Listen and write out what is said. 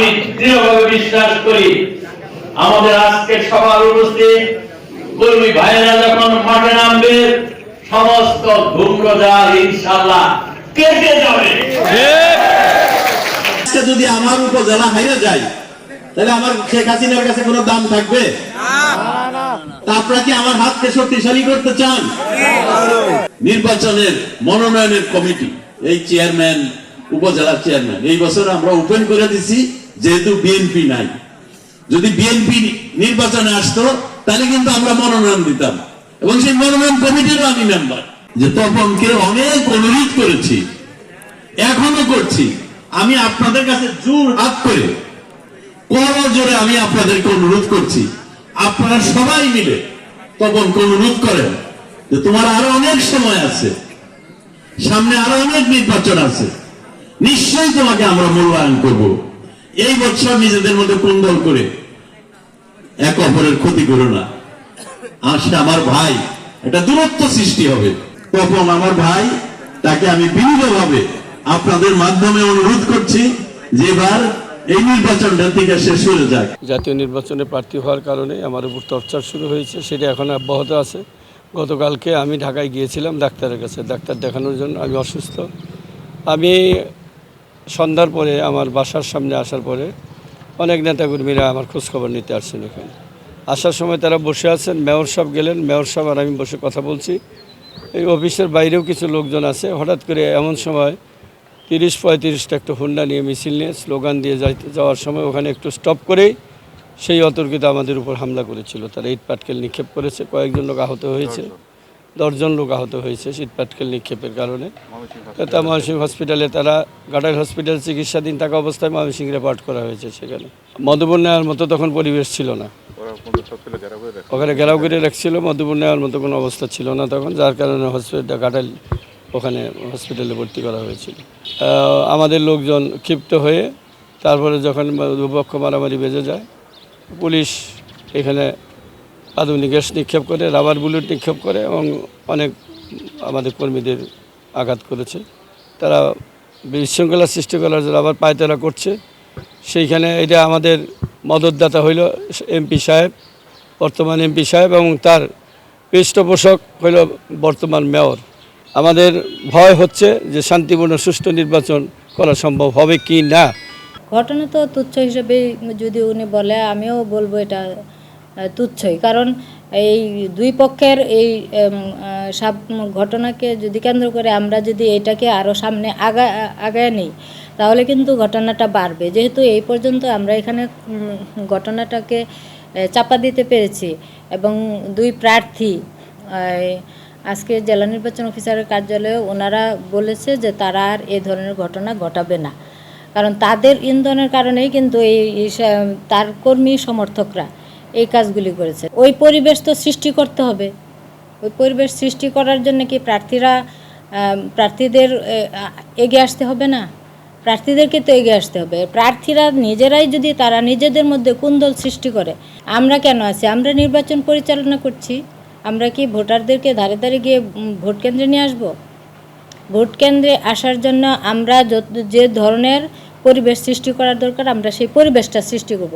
আমি দৃঢ়ভাবে বিশ্বাস করি, আমাদের আজকের সবার উপস্থিত কর্মী ভাইয়েরা যখন মাঠে নামবে, সমস্ত ধূম্রজাল ইনশাল্লাহ কেটে যাবে। যদি আমার উপজেলা হাইরে যায়, তাহলে আমার শেখ হাসিনার কাছে কোনো দাম থাকবে? আপনারা কি আমার হাতকে শক্তিশালী করতে চান? নির্বাচনের মনোনয়নের কমিটি, এই চেয়ারম্যান, উপজেলার চেয়ারম্যান, এই বছর আমরা ওপেন করে দিছি। যেহেতু বিএনপি নাই। যদি বিএনপি নির্বাচনে আসতো, তাহলে কিন্তু আমরা মনোনয়ন দিতাম। এবং সেই মনোনয়ন কমিটিরও আমি মেম্বার যে তপনকে অনেক অনুরোধ করেছি, এখনও করছি। আমি আপনাদের কাছে জোর হাত করে কর জোরে আমি আপনাদেরকে অনুরোধ করছি। আপনারা সবাই মিলে তপনকে অনুরোধ করেন যে তোমার আরও অনেক সময় আছে। সামনে আরও অনেক নির্বাচন আছে। নিশ্চয়ই তোমাকে আমরা মূল্যায়ন করব। এই বছর নিজেদের মধ্যে কুন্দল করে। এক অপরের ক্ষতি করো না। আসে আমার ভাই, এটা দূরত্ব সৃষ্টি হবে। তখন আমার ভাই, তাকে আমি বিনীতভাবে আপনাদের মাধ্যমে অনুরোধ করছি যে এবার এই নির্বাচনটা থেকে শেষ হয়ে যাক। জাতীয় নির্বাচনে প্রার্থী হওয়ার কারণে আমার উপর টর্চার শুরু হয়েছে, সেটা এখন অব্যাহত আছে। গতকালকে আমি ঢাকায় গিয়েছিলাম ডাক্তারের কাছে। ডাক্তার দেখানোর জন্য আমি অসুস্থ। আমি সন্ধ্যার পরে, আমার বাসার সামনে আসার পরে অনেক নেতাকর্মীরা আমার খোঁজখবর নিতে আসছেন এখানে। আসার সময় তারা বসে আছেন, মেয়র সাহেব গেলেন, মেয়র সাহেব আর আমি বসে কথা বলছি। এই অফিসের বাইরেও কিছু লোকজন আছে। হঠাৎ করে এমন সময় তিরিশ পঁয়ত্রিশটা একটা হুন্ডা নিয়ে মিছিল নিয়ে স্লোগান দিয়ে যাইতে, যাওয়ার সময় ওখানে একটু স্টপ করেই সেই অতর্কিত আমাদের উপর হামলা করেছিল। তারা ইট পাটকেল নিক্ষেপ করেছে, কয়েকজন লোক আহত হয়েছে। দশজন লোক আহত হয়েছে ইট পাটকেল নিক্ষেপের কারণে। তা ময়মনসিংহ হসপিটালে তারা গাটাইল হসপিটাল চিকিৎসাধীন থাকা অবস্থায় ময়মনসিংহ রেপার্ট করা হয়েছে সেখানে। মধুবন নেওয়ার মতো তখন পরিবেশ ছিল না। ওখানে ঘেরাও করে রাখছিল মধুবন নেওয়ার মতো কোনো অবস্থা ছিল না তখন যার কারণে হসপিটাল গাটাইল ওখানে হসপিটালে ভর্তি করা হয়েছিল। আমাদের লোকজন ক্ষিপ্ত হয়ে তারপরে যখন দুপক্ষ মারামারি বেজে যায় পুলিশ এখানে আধুনিক গ্যাস নিক্ষেপ করে, রাবার বুলেট নিক্ষেপ করে এবং অনেক আমাদের কর্মীদের আঘাত করেছে। তারা বিশৃঙ্খলা সৃষ্টি করার জন্য আবার পায়তারা করছে। সেইখানে এটা আমাদের মদতদাতা হইল এমপি সাহেব, বর্তমান এমপি সাহেব এবং তার পৃষ্ঠপোষক হইল বর্তমান মেয়র। আমাদের ভয় হচ্ছে যে শান্তিপূর্ণ, সুষ্ঠু নির্বাচন করা সম্ভব হবে কি না। ঘটনা তো তুচ্ছ হিসেবে যদি উনি বলে, আমিও বলব এটা। তুচ্ছই। কারণ এই দুই পক্ষের এই সব ঘটনাকে যদি কেন্দ্র করে আমরা যদি এটাকে আরও সামনে আগা, আগায় নিই, তাহলে কিন্তু ঘটনাটা বাড়বে। যেহেতু এই পর্যন্ত আমরা এখানে ঘটনাটাকে চাপা দিতে পেরেছি এবং দুই প্রার্থী আজকে জেলা নির্বাচন অফিসারের কার্যালয়ে ওনারা বলেছে যে তারা আর এ ধরনের ঘটনা ঘটাবে না। কারণ তাদের ইন্ধনের কারণেই কিন্তু এই তার কর্মী সমর্থকরা এই কাজগুলি করেছে। ওই পরিবেশ তো সৃষ্টি করতে হবে। ওই পরিবেশ সৃষ্টি করার জন্য কি প্রার্থীরা প্রার্থীদের এগিয়ে আসতে হবে না? প্রার্থীদেরকে তো এগিয়ে আসতে হবে। প্রার্থীরা নিজেরাই যদি তারা নিজেদের মধ্যে কুন্দল সৃষ্টি করে, আমরা কেন আছি? আমরা নির্বাচন পরিচালনা করছি। আমরা কি ভোটারদেরকে ধারে ধারে গিয়ে ভোট কেন্দ্রে নিয়ে আসব? ভোট কেন্দ্রে আসার জন্য আমরা যে ধরনের পরিবেশ সৃষ্টি করার দরকার, আমরা সেই পরিবেশটা সৃষ্টি করব।